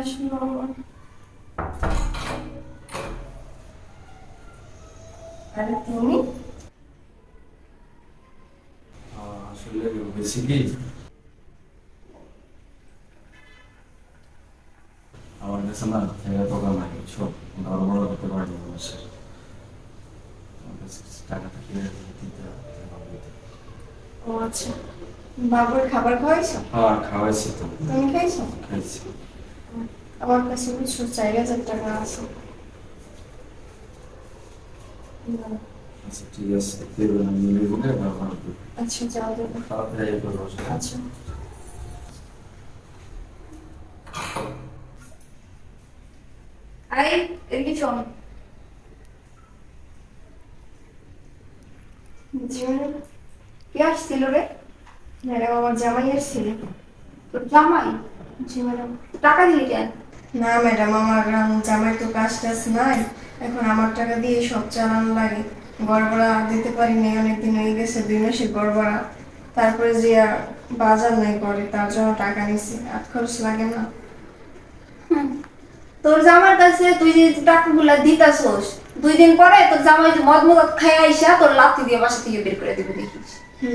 বাইশ নম্বর আরে তুমি আসলে বেশি কি আমার কাছে না টাকা টাকা নাই সব বড় বড় করতে পারি মানুষের আমার কাছে টাকা থাকলে দিতে ও আচ্ছা। বাবুর খাবার খাওয়াইছো? হ্যাঁ খাওয়াইছি তো। তুমি খাইছো? খাইছি। আমার কাছে কিছু চার হাজার টাকা আছে আচ্ছা ঠিক আছে দেবেন আমি মিলে দিলে ব্যবহার আচ্ছা যাও দেবো তাড়াতাড়ি করব আচ্ছা আরে এদিকে জি কে আসছিল রে ম্যাডাম আমার জামাই এসেছিল তোর জামাই জি ম্যাডাম টাকা দিলি কেন না ম্যাডাম আমার জামাই তো কাজ টাজ নাই। এখন আমার টাকা দিয়ে সব চালানো লাগে। গড়বড়া দিতে পারি নাই অনেকদিন হয়ে গেছে দুই মাসে গড়বড়া। তারপরে যে বাজার নাই করে তার জন্য টাকা নিছি আট খরচ লাগে না। তোর জামার কাছে তুই যে টাকাগুলা দিতাছস দুই দিন পরে তোর জামাই যে মদ মদ খাই আইসা তোর লাথি দিয়ে বাসা থেকে বের করে দিবে দেখিস।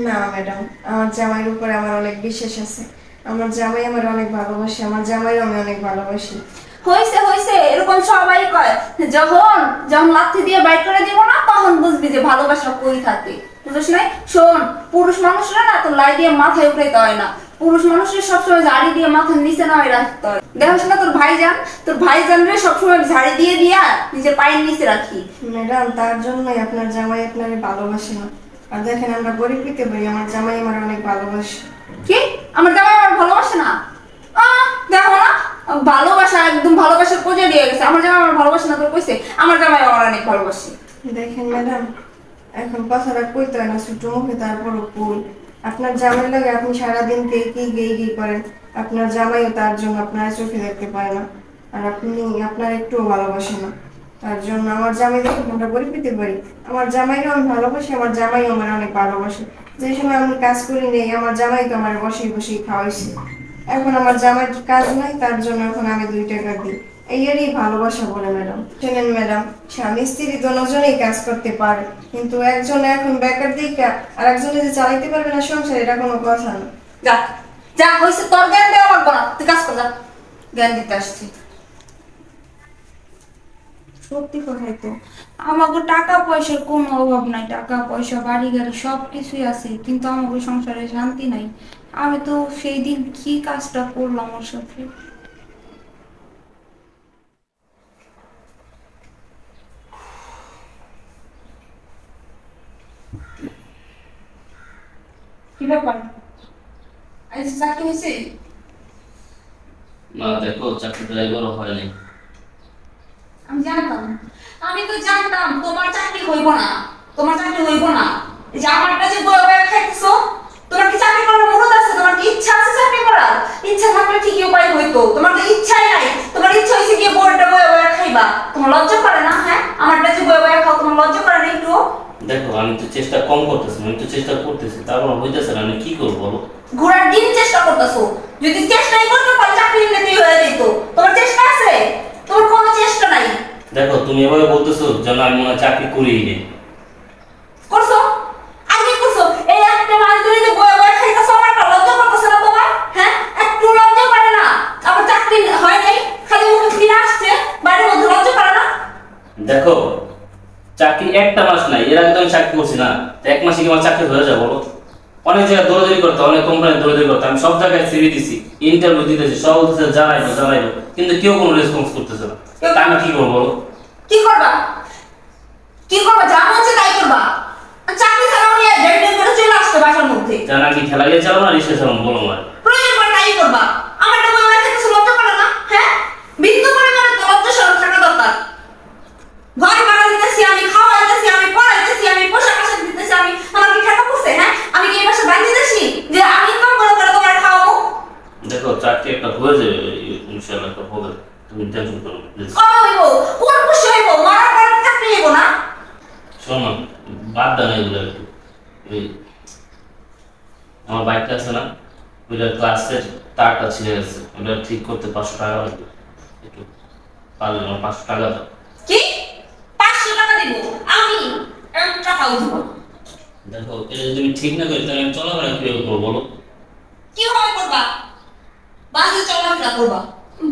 না ম্যাডাম আমার জামাইয়ের উপরে আমার অনেক বিশ্বাস আছে। আমার জামাই আমার অনেক ভালোবাসে আমার জামাইও আমি অনেক ভালোবাসি। হইছে হইছে এরকম সবাই কয় যখন যখন লাথি দিয়ে বাইর করে দিব না তখন বুঝবি যে ভালোবাসা কই থাকে। বুঝিস নাই? শোন পুরুষ মানুষরা না তোর লাই দিয়ে মাথায় উঠাইতে হয় না। পুরুষ মানুষের সবসময় ঝাড়ি দিয়ে মাথার নিচে নামাই রাখতে হয়। দেখাস না তোর ভাইজান? তোর ভাই ভাইজান রে সবসময় ঝাড়ি দিয়ে দিয়া নিজের পায়ের নিচে রাখি। ম্যাডাম তার জন্যই আপনার জামাই আপনার ভালোবাসে না। আর দেখেন আমরা গরিব পেতে পারি আমার জামাই আমার অনেক ভালোবাসে। কি? আমার জামাই না। দেখো না, ভালোবাসা একদম ভালোবাসার দিয়ে গেছে। আমার জামাই আমার না কইছে, আমার জামাই আমার অনেক ভালোবাসে। দেখেন ম্যাডাম, এখন কইতে হয় না মুখে তারপরও আপনার জামাই লাগে আপনি সারাদিন কে কি গেই গেই করেন, আপনার জামাইও তার জন্য আপনার চোখে দেখতে পায় না। আর আপনি আপনার একটুও ভালোবাসে না। তার জন্য আমার জামাই দেখে আমরা গরিব পেতে পারি? আমার জামাইও আমি ভালোবাসি, আমার জামাইও আমার অনেক ভালোবাসে। যে সময় আমি কাজ করি নেই, আমার জামাই তো আমার বসেই বসেই খাওয়াইছে। এখন আমার জামাই কাজ নাই, তার জন্য এখন আগে দুই টাকা দিই। এই ভালোবাসা বলে ম্যাডাম। শুনেন ম্যাডাম, স্বামী, স্ত্রী দুজনেই কাজ করতে পারে। কিন্তু একজন এখন বেকার দিকে, আর একজনে যে চালাইতে পারবে না সংসার, এটা কোনো কথা না। যা যা হয়েছে, তোর জ্ঞান দেওয়া লাগবে না তুই কাজ কর, যা। জ্ঞান দিতে আসছি। সত্যি কথাই তো। আমাকে টাকা পয়সার কোনো অভাব নাই টাকা পয়সা বাড়ি গাড়ি সব কিছুই আছে কিন্তু আমাকে সংসারে শান্তি নাই। আমি তো সেই দিন কি কাজটা করলাম ওর সাথে? কি ব্যাপার? আজ চাকরি হয়েছে? না দেখো চাকরি ড্রাইভারও হয়নি। আমি জানতাম আমি তো জানতাম তোমার চাকরি হইব না। তোমার চাকরি হইব না। এই যে আমারটা যে বয়ে বয়ে খাইতেছো তোমার কি চাকরি করার মুরত আছে? তোমার কি ইচ্ছা আছে চাকরি করার? ইচ্ছা থাকলে ঠিকই উপায় হইতো। তোমার তো ইচ্ছাই নাই। তোমার ইচ্ছা হয়েছে গিয়ে বোর্ডটা বয়ে বয়ে খাইবা। তোমার লজ্জা করে না? হ্যাঁ? আমারটা যে বয়ে বয়ে খাও তোমার লজ্জা করে না একটু দেখো আমি তো চেষ্টা কম করতেছি আমি তো চেষ্টা করতেছি। তারপর হইতেছে না আমি কি করব বলো? ঘোরার দিন চেষ্টা করতেছো। যদি চেষ্টাই করতে পারো চাকরি এমনিতেই হয়ে যেত। তোমার চেষ্টা আছে? তোমার কোনো চেষ্টা নাই। দেখো তুমি এভাবে বলতেছো যেন আমি মনে চাকরি করিই নেই করছ? আগে করছ? এই একটা মাস ধরে যে বয়ে বয়ে খাইতেছো আমার একটা লজ্জা করতেছে না তোমার? হ্যাঁ? একটু লজ্জা করে না। আমার চাকরি হয় নাই খালি মুখে ফিরে আসছে বাড়ির মধ্যে লজ্জা করে না। দেখো চাকরি একটা মাস নাই এর আগে তো আমি চাকরি করছি না। তো এক মাসে কি আমার চাকরি হয়ে যাবে বলো? অনেক জায়গায় দৌড়াদৌড়ি করতে অনেক কোম্পানি দৌড়াদৌড়ি করতে আমি সব জায়গায় সিভি দিছি ইন্টারভিউ দিতেছি সব জানাইবো জানাইবো কিন্তু কেউ কোনো রেসপন্স করতেছে না। তা আমি কি করব বলো? কি করবা? কি করবা? যা হচ্ছে তাই করবা। চাকরি ছাড়াও নিয়ে ডেট ডেট করে চলে আসতে বাসার মধ্যে। জানা কি খেলা গিয়ে চালাবো না নিশ্চয় চালাবো বলো আমার প্রয়োজন পড়ে তাই করবা। আমার তো বয়ে বয়ে খাইতেছো লজ্জা করে না হ্যাঁ? বিন্দু পরিমাণে তো লজ্জা সরব থাকা দরকার ঘর ভাড়া দিতেছি আমি খাওয়াইতেছি আমি পড়াইতেছি আমি পোশাক আশাক দিতেছি আমি আমার কি টাকা পড়ছে হ্যাঁ আমি কি এই মাসে বাইরে দিতেছি যে আমি ইনকাম করে করে তোমার খাওয়াবো দেখো চাকরি একটা হয়ে যাবে ইনশাল্লাহ একটা হবে তুমি টেনশন করো না please। কবে হইব কোন খুশি হইব মরার পর চাকরি হইব না শোনো বাদ দাও না এগুলো একটু আমার বাইকটা আছে না ওইটার ক্লাসের তারটা ছিঁড়ে গেছে। ওটা ঠিক করতে পাঁচশো টাকা লাগবে। পারলে আমার পাঁচশো টাকা দাও। কি? পাঁচশো টাকা দিব? আমি এক টাকাও দিব দেখো এটা যদি আমি ঠিক না করি তাহলে আমি চলাফেরা কীভাবে করব বলো? কীভাবে করবা? বাসে চলাফেরা করবা।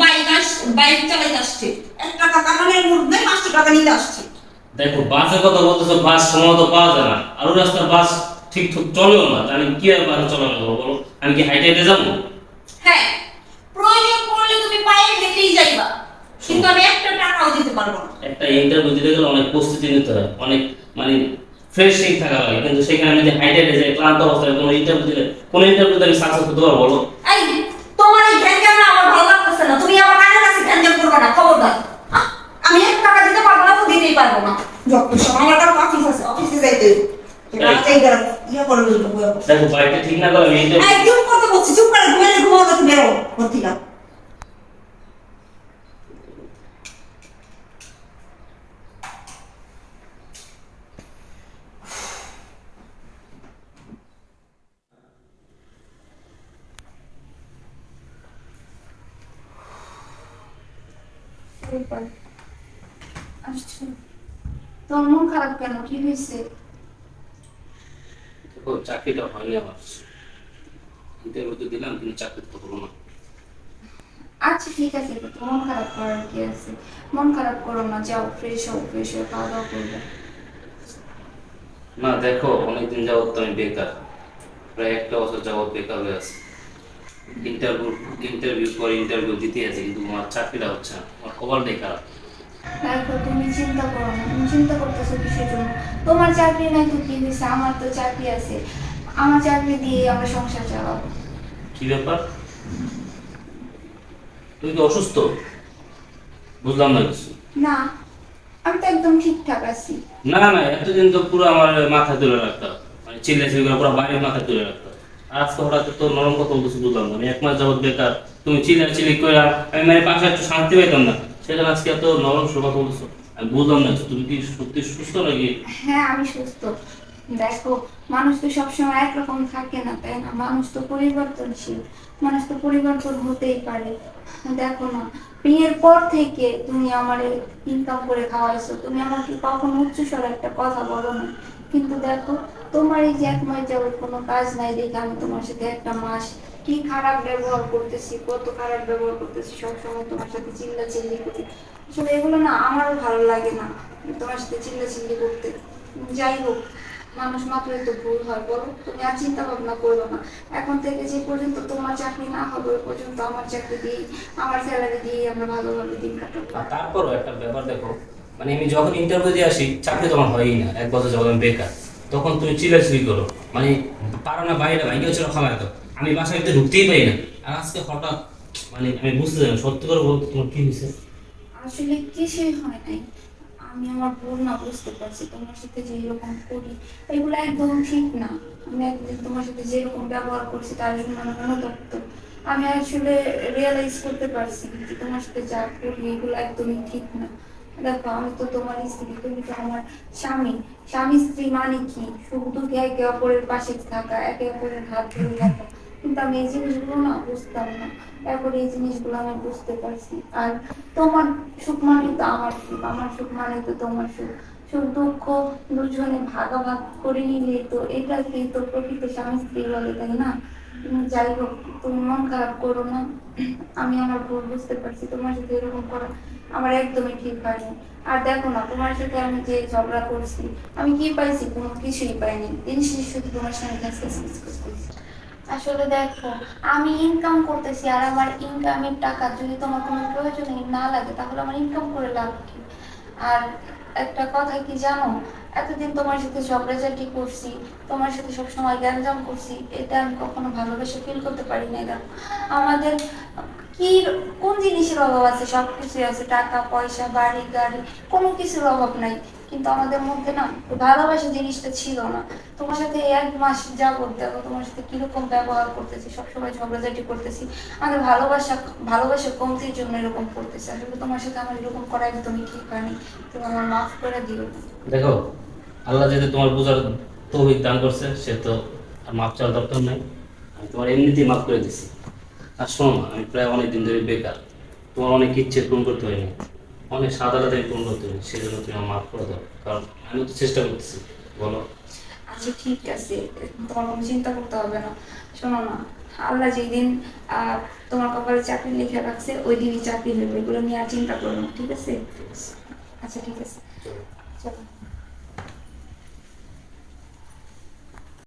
বাইক আস বাইক চালাইতে আসছে। এক টাকা কামানোর মধ্যে পাঁচশো টাকা নিতে আসছে। দেখো বাসের কথা বলতেছো বাস সময় মতো পাওয়া যায় না। আরও রাস্তার বাস ঠিক ঠিক চলেও না। আমি কীভাবে বাসে চলাফেরা করব বলো? আমি কি হাইটে হেঁটে যাব? হ্যাঁ প্রয়োজন পড়লে তুমি পায়ে হেঁটেই যাইবা। কিন্তু আমি একটা টাকাও দিতে পারব না। একটা ইন্টারভিউ দিতে গেলে অনেক প্রস্তুতি নিতে হয়। অনেক মানে ফ্রেশ ঠিক থাকা লাগে। কিন্তু সেখানে যদি হাইটে হেঁটে যাই ক্লান্ত অবস্থায় কোনো ইন্টারভিউ দিলে কোনো ইন্টারভিউ আমি সাকসেস করতে পারব বলো? এই তোমার এই ঘ্যানঘ্যান না আমার ভালো লাগতেছে না। তুমি আমার কাছে ঘ্যানঘ্যান করবে না খবরদার আহ, আমি এক টাকা দিতে পারব না তো দিতেই পারব না। যত সব আমার কাছে অফিস আছে অফিসে যাইতে দেখো বাইকটা ঠিক না করে আমি ইন্টারভিউ এই চুপ করতে বলছি চুপ করে ঘুমিয়ে ঘুমাও না তুমি বেরো ভর্তিকা এরপর আসছো। তোর মন খারাপ কেন? কি হয়েছে? দেখো চাকরিটা হয়নি আমার। ইন্টারভিউ তো দিলাম কিন্তু চাকরি তো হলো না। আচ্ছা ঠিক আছে মন খারাপ করার কি আছে? মন খারাপ করো না যাও ফ্রেশ হও ফ্রেশ হয়ে খাওয়া দাওয়া করবে। না দেখো অনেকদিন যাবত তো আমি বেকার। প্রায় একটা বছর যাবত বেকার হয়ে আছি। ইন্টারভিউ ইন্টারভিউ পর ইন্টারভিউ দিতে আছে কিন্তু আমার চাকরিটা হচ্ছে না। আমার কপালটাই খারাপ। দেখো তুমি চিন্তা করো না তুমি চিন্তা করতেছো কিসের জন্য? তোমার চাকরি নাই তো কি হয়েছে? আমার তো চাকরি আছে। আমার চাকরি দিয়ে আমরা সংসার চালাবো। কি ব্যাপার? তুমি কি অসুস্থ? বুঝলাম না কিছু। না আমি তো একদম ঠিকঠাক আছি। না না এতদিন তো পুরো আমার মাথা তুলে রাখতো মানে চিল্লা চিল্লি করে পুরো বাইরে মাথা তুলে রাখতো আর আজকে হঠাৎ তো নরম কথা বলতেছি বুঝলাম না। আমি এক মাস যাবত বেকার। তুমি চিল্লা চিল্লি করে আমি মানে পাশে একটু শান্তি পাইতাম না। সেখানে আজকে এত নরম কথা বলছো আমি বুঝলাম না তুমি কি সত্যি সুস্থ নাকি? হ্যাঁ আমি সুস্থ। দেখো, মানুষ তো সবসময় একরকম থাকে না, তাই না? মানুষ তো পরিবর্তনশীল। মানুষ তো পরিবর্তন হতেই পারে। দেখো না, বিয়ের পর থেকে তুমি আমার ইনকাম করে খাওয়াইছো। তুমি আমাকে কখনো উচ্চস্বর একটা কথা বলো না। কিন্তু দেখো, তোমার এই যে এক মাস যাবত কোনো কাজ নাই দেখে আমি তোমার সাথে একটা মাস কি খারাপ ব্যবহার করতেছি, কত খারাপ ব্যবহার করতেছি, সবসময় তোমার সাথে চিল্লা চিল্লি করতে আসলে এগুলো না আমারও ভালো লাগে না, তোমার সাথে চিল্লা চিল্লি করতে। যাই হোক, মানুষ মাত্রই তো ভুল হয়, বলো? তুমি আর চিন্তা ভাবনা করবে না। এখন থেকে যে পর্যন্ত তোমার চাকরি না হবে, ওই পর্যন্ত আমার চাকরি দিয়ে আমার স্যালারি দিয়ে আমরা ভালোভাবে দিন কাটাবো। তারপরও একটা ব্যাপার দেখো মানে আমি যখন ইন্টারভিউ দিয়ে আসি, চাকরি তোমার হয়ই না, এক বছর যখন আমি বেকার, তখন তুমি চিল্লাচিল্লি করো। মানে পারো না বাইরে ভাইকে হচ্ছিল খাবার তো আমি বাসায় একটু ঢুকতেই পারি না। আর আজকে হঠাৎ মানে আমি বুঝতে না সত্যি করে বলতে তোমার কি হয়েছে? আসলে কিছুই হয় নাই। আমি আমার ভুল না বুঝতে পারছি, তোমার সাথে যে এরকম করি, এগুলো একদম ঠিক না। আমি একদিন তোমার সাথে যেরকম ব্যবহার করছি, তার জন্য আমি অনুতপ্ত আমি আসলে রিয়েলাইজ করতে পারছি যে তোমার সাথে যা করি, এগুলো একদমই ঠিক না। দেখো, আমি তো তোমার স্ত্রী, তুমি তো আমার স্বামী। স্বামী স্ত্রী মানে কি? সুখ দুঃখে একে অপরের পাশে থাকা, একে অপরের হাত ধরে থাকা কিন্তু আমি এই জিনিসগুলো না বুঝতাম না। এরপর এই জিনিসগুলো আমি বুঝতে পারছি। আর তোমার সুখ মানে তো আমার সুখ আমার সুখ মানে তো তোমার সুখ। সুখ, দুঃখ দুজনে ভাগাভাগ করে নিলে তো এটাকেই তো প্রকৃত স্বামী স্ত্রী বলে, তাই না? যাই হোক, তুমি মন খারাপ করো না। আমি আমার ভুল বুঝতে পারছি, তোমার সাথে এরকম করা আমার একদমই ঠিক হয়নি। আর দেখো না, তোমার সাথে আমি যে ঝগড়া করছি, আমি কি পাইছি? কোনো কিছুই পাইনি। দিন শেষে শুধু তোমার সঙ্গে আসলে দেখো, আমি ইনকাম করতেছি আর আমার ইনকামের টাকা যদি তোমার কোনো প্রয়োজনে না লাগে, তাহলে আমার ইনকাম করে লাভ কি? আর একটা কথা কি জানো? এতদিন তোমার সাথে ঝগড়াঝাটি করছি, তোমার সাথে সবসময় গ্যাঞ্জাম করছি, এটা আমি কখনো ভালোবেসে ফিল করতে পারি না দেখো। আমাদের কি, কোন জিনিসের অভাব আছে? সব কিছুই আছে, টাকা, পয়সা, বাড়ি, গাড়ি, কোনো কিছুর অভাব নাই। কিন্তু আমাদের মধ্যে না ভালোবাসা জিনিসটা ছিল না। তোমার সাথে এক মাস যাবত দেখো তোমার সাথে কীরকম ব্যবহার করতেছি, সবসময় ঝগড়াঝাটি করতেছি। আমাদের ভালোবাসা ভালোবাসা কমতির জন্য এরকম করতেছি। আসলে তোমার সাথে আমার এরকম করা একদমই ঠিক হয়নি। তুমি আমার মাফ করে দিও। দেখো, আল্লাহ যদি তোমার বোঝার তৌফিক দান করছে, সে তো আর মাপ চাওয়ার দরকার নাই। আমি তোমার এমনিতেই মাফ করে দিছি। আর শোনো আমি প্রায় অনেক দিন ধরে বেকার। তোমার অনেক ইচ্ছে পূরণ করতে হয়নি অনেক সাদা আমি পূর্ণ করতে সেজন্য তুমি আমার মাফ করে দাও। কারণ আমি তো চেষ্টা করতেছি বলো। আচ্ছা ঠিক আছে। তোমার কোনো চিন্তা করতে হবে না। শোনো না আল্লাহ যেদিন আহ, তোমার কপালে চাকরি লিখে রাখছে ওই দিনই চাকরি হবে এগুলো নিয়ে আর চিন্তা করো না ঠিক আছে? আচ্ছা ঠিক আছে। চলো।